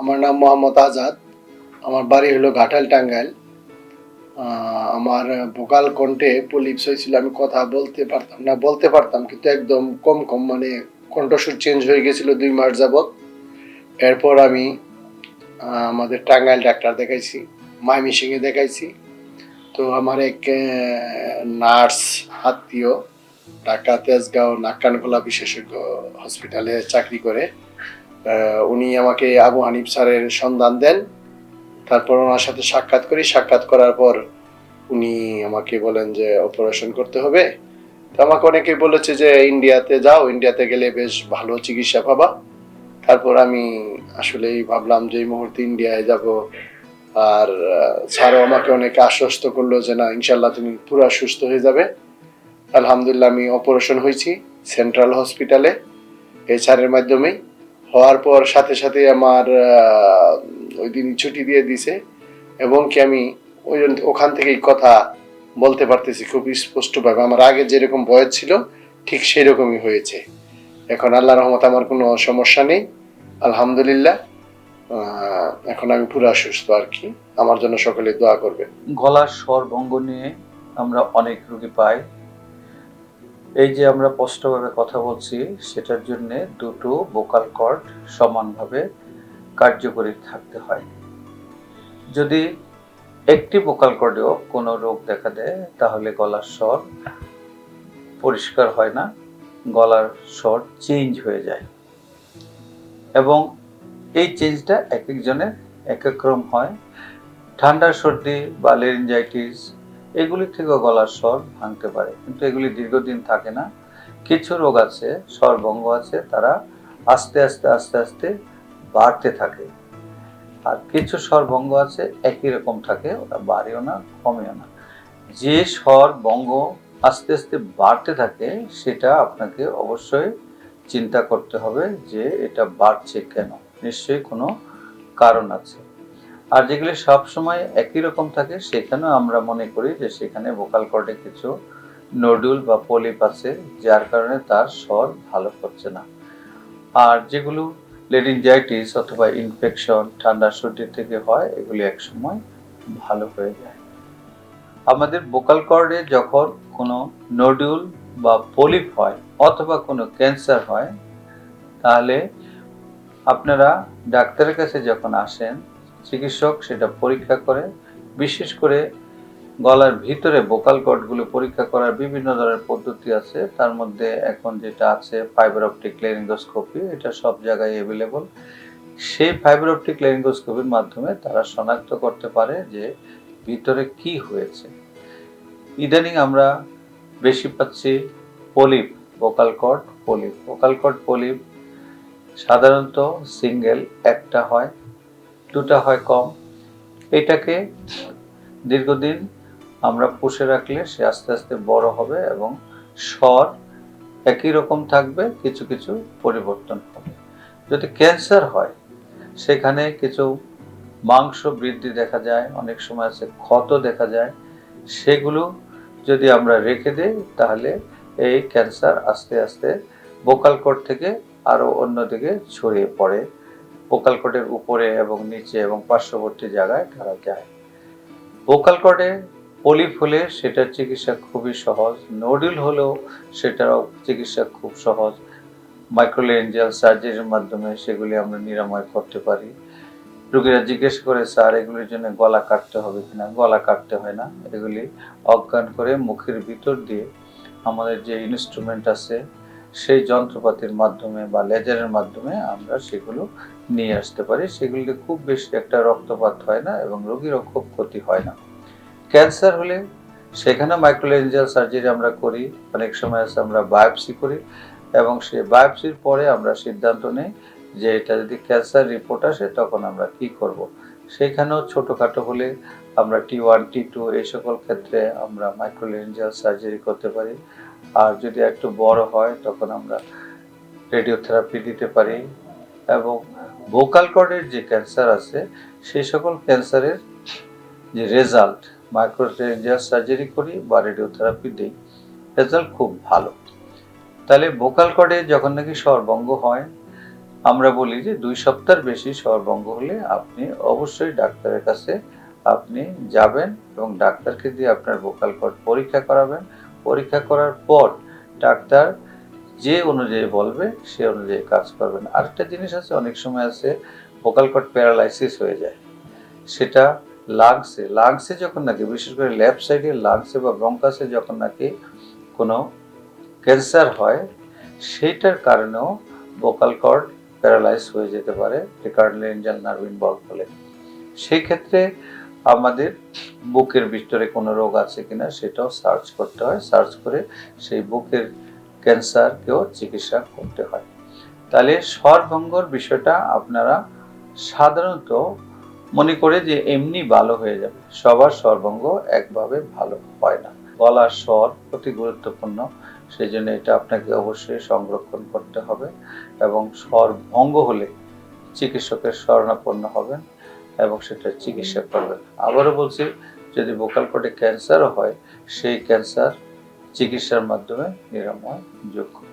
আমার নাম মোহাম্মদ আজাদ। আমার বাড়ি হলো ঘাটাল টাঙ্গাইল। আমার ভোকাল কণ্ঠে পলিপস হয়েছিল, আমি কথা বলতে পারতাম না, বলতে পারতাম, কিন্তু একদম কম কম মানে কণ্ঠস্বর চেঞ্জ হয়ে গেছিল দুই মাস যাবত এরপর আমি আমাদের টাঙ্গাইল ডাক্তার দেখাইছি, মাইমি সিংয়ে দেখাইছি। তো আমার এক নার্স, আত্মীয়, ঢাকা, তেজগাঁও নাক্কানগোলা বিশেষজ্ঞ হসপিটালে চাকরি করে। উনি আমাকে আবু হানিফ স্যারের সন্ধান দেন। তারপর ওনার সাথে সাক্ষাৎ করি। সাক্ষাৎ করার পর উনি আমাকে বলেন যে অপারেশন করতে হবে। তো আমাকে অনেকেই বলেছে যে, ইন্ডিয়াতে যাও। ইন্ডিয়াতে গেলে বেশ ভালো চিকিৎসা পাবা। তারপর আমি আসলেই ভাবলাম যে, এই মুহূর্তে ইন্ডিয়ায় যাব। আর স্যারও আমাকে অনেক আশ্বস্ত করল যে, না ইনশাল্লাহ তুমি পুরো সুস্থ হয়ে যাবে। আলহামদুলিল্লাহ আমি অপারেশন হয়েছি সেন্ট্রাল হসপিটালে এই স্যারের মাধ্যমেই। হওয়ার পর সাথে সাথে আমার ওই দিন ছুটি দিয়ে দিছে এবং কি আমি ওই ওখান থেকেই কথা বলতে পারতেছি খুব স্পষ্টভাবে। আমার আগে যেরকম বয়স ছিল, ঠিক সেই রকমই হয়েছে। এখন আল্লাহ রহমত আমার কোনো সমস্যা নেই, আলহামদুলিল্লাহ। এখন আমি পুরা সুস্থ আর কি। আমার জন্য সকলে দোয়া করবে গলার স্বর ভঙ্গ নিয়ে আমরা অনেক রোগী পাই। এই যে আমরা স্পষ্টভাবে কথা বলছি, সেটার জন্য দুটো ভোকাল কর্ড সমানভাবে কার্যকরী থাকতে হয়। যদি একটি ভোকাল কর্ডেও কোনো রোগ দেখা দেয়, তাহলে গলার স্বর পরিষ্কার হয় না, গলার স্বর চেঞ্জ হয়ে যায়। এবং এই চেঞ্জটা এক একজনের এক এক রকম হয়। ঠান্ডা সর্দি বা লেরিনজাইটিস এগুলি থেকেও গলার স্বর ভাঙতে পারে, কিন্তু এগুলি দীর্ঘদিন থাকে না। কিছু রোগ আছে, স্বরভঙ্গ আছে, তারা আস্তে আস্তে আস্তে আস্তে বাড়তে থাকে। আর কিছু স্বরভঙ্গ আছে, একই রকম থাকে, ওটা বাড়েও না, কমেও না। যে স্বর বঙ্গ আস্তে আস্তে বাড়তে থাকে, সেটা আপনাকে অবশ্যই চিন্তা করতে হবে যে এটা বাড়ছে কেন। নিশ্চয়ই কোনো কারণ আছে। আর যেগুলি সবসময় একই রকম থাকে, সেখানেও আমরা মনে করি যে সেখানে ভোকাল কর্ডে কিছু নডুল বা পলিপ আছে, যার কারণে তার স্বর ভালো করছে না। আর যেগুলো লেরিনজাইটিস অথবা ইনফেকশন ঠান্ডা সর্দি থেকে হয়, এগুলি একসময় ভালো হয়ে যায়। আমাদের ভোকাল কর্ডে যখন কোনো নডুল বা পলিপ হয় অথবা কোনো ক্যান্সার হয়, তাহলে আপনারা ডাক্তারের কাছে যখন আসেন চিকিৎসক সেটা পরীক্ষা করে, বিশেষ করে গলার ভিতরে ভোকাল কর্ডগুলো পরীক্ষা করার বিভিন্ন ধরনের পদ্ধতি আছে। তার মধ্যে এখন যেটা আছে ফাইবার অপটিক লেরিঙ্গোস্কোপি এটা সব জায়গায় অ্যাভেলেবল সেই ফাইবার অপটিক লেরিঙ্গোস্কোপির মাধ্যমে তারা শনাক্ত করতে পারে যে ভিতরে কি হয়েছে। ইদানিং আমরা বেশি পাচ্ছি polyp vocal cord polyp vocal cord polyp সাধারণত সিঙ্গেল একটা হয়। দুটা হয় কম। এটাকে দীর্ঘদিন আমরা পুষে রাখলে সে আস্তে আস্তে বড় হবে এবং স্বর একই রকম থাকবে, কিছু কিছু পরিবর্তন হবে। যদি ক্যান্সার হয়, সেখানে কিছু মাংস বৃদ্ধি দেখা যায়, অনেক সময় আছে ক্ষত দেখা যায়। সেগুলো যদি আমরা রেখে দিই, তাহলে এই ক্যান্সার আস্তে আস্তে বোকাল কোট থেকে আরও অন্যদিকে ছড়িয়ে পড়ে। ভোকাল কর্ডের উপরে এবং নিচে এবং পার্শ্ববর্তী জায়গায় তারা যায়। ভোকাল কর্ডে পলিপ হলে সেটার চিকিৎসা খুবই সহজ, নোডুল হলেও সেটারও চিকিৎসা খুব সহজ। মাইক্রোলেঞ্জিয়াল সার্জারির মাধ্যমে সেগুলি আমরা নিরাময় করতে পারি। রোগীরা জিজ্ঞেস করে, স্যার, এগুলির জন্য গলা কাটতে হবে কিনা? গলা কাটতে হয় না, এগুলি অজ্ঞান করে মুখের ভিতর দিয়ে আমাদের যে ইনস্ট্রুমেন্ট আছে, সেই যন্ত্রপাতির মাধ্যমে বা লেজারের মাধ্যমে আমরা সেগুলো নিয়ে আসতে পারি, সেগুলিতে খুব বেশি একটা রক্তপাত হয় না এবং রোগীরও খুব ক্ষতি হয় না ক্যান্সার হলে সেখানে মাইক্রোলেঞ্জিয়াল সার্জারি আমরা করি, অনেক সময় আছে আমরা বায়োপসি করি এবং সে বায়োপসির পরে আমরা সিদ্ধান্ত নিই যে এটা যদি ক্যান্সার রিপোর্ট আসে তখন আমরা কি করব। সেখানেও ছোটোখাটো হলে আমরা টি ওয়ান টি টু এই সকল ক্ষেত্রে আমরা মাইক্রোলেঞ্জিয়াল সার্জারি করতে পারি আর যদি একটু বড় হয় তখন আমরা রেডিওথেরাপি দিতে পারি এবং ভোকাল কর্ডের যে ক্যান্সার আছে, সেই সকল ক্যান্সারের যে রেজাল্ট মাইক্রোরেঞ্জিয়াল সার্জারি করি বা রেডিওথেরাপি দিই রেজাল্ট খুব ভালো। তাহলে ভোকাল কর্ডে যখন নাকি স্বরভঙ্গ হয়, আমরা বলি যে দুই সপ্তাহের বেশি স্বরভঙ্গ হলে আপনি অবশ্যই ডাক্তারের কাছে আপনি যাবেন এবং ডাক্তারকে দিয়ে আপনার ভোকাল কর্ড পরীক্ষা করাবেন। পরীক্ষা করার পর ডাক্তার যে অনুযায়ী বলবে, সে অনুযায়ী কাজ করবেন। আরেকটা জিনিস আছে, অনেক সময় আছে ভোকাল কর্ড প্যারালাইসিস হয়ে যায়। সেটা লাংসে লাংসে যখন নাকি, বিশেষ করে লেফট সাইডে লাংসে বা ব্রঙ্কাসে যখন নাকি কোনো ক্যান্সার হয় সেইটার কারণেও ভোকাল কর্ড প্যারালাইজ হয়ে যেতে পারে রিকার্ডলেঞ্জাল নার্ভ ইনভলভ হলে। সেই ক্ষেত্রে আমাদের বুকের ভিতরে কোনো রোগ আছে কিনা, সেটাও সার্চ করতে হয়। সার্চ করে সেই বুকের ক্যান্সারকেও চিকিৎসা করতে হয়। তাহলে স্বরভঙ্গর বিষয়টা আপনারা সাধারণত মনে করে যে এমনি ভালো হয়ে যাবে। সবার স্বরভঙ্গ একভাবে ভালো হয় না। গলার স্বর অতি গুরুত্বপূর্ণ সেই জন্য এটা আপনাকে অবশ্যই সংরক্ষণ করতে হবে এবং স্বর ভঙ্গ হলে চিকিৎসকের শরণাপন্ন হবেন এবং সেটা চিকিৎসা করবেন। আবারও বলছি, যদি ভোকাল কর্ডে ক্যান্সারও হয়, সেই ক্যান্সার চিকিৎসার মাধ্যমে নিরাময় যোগ্য।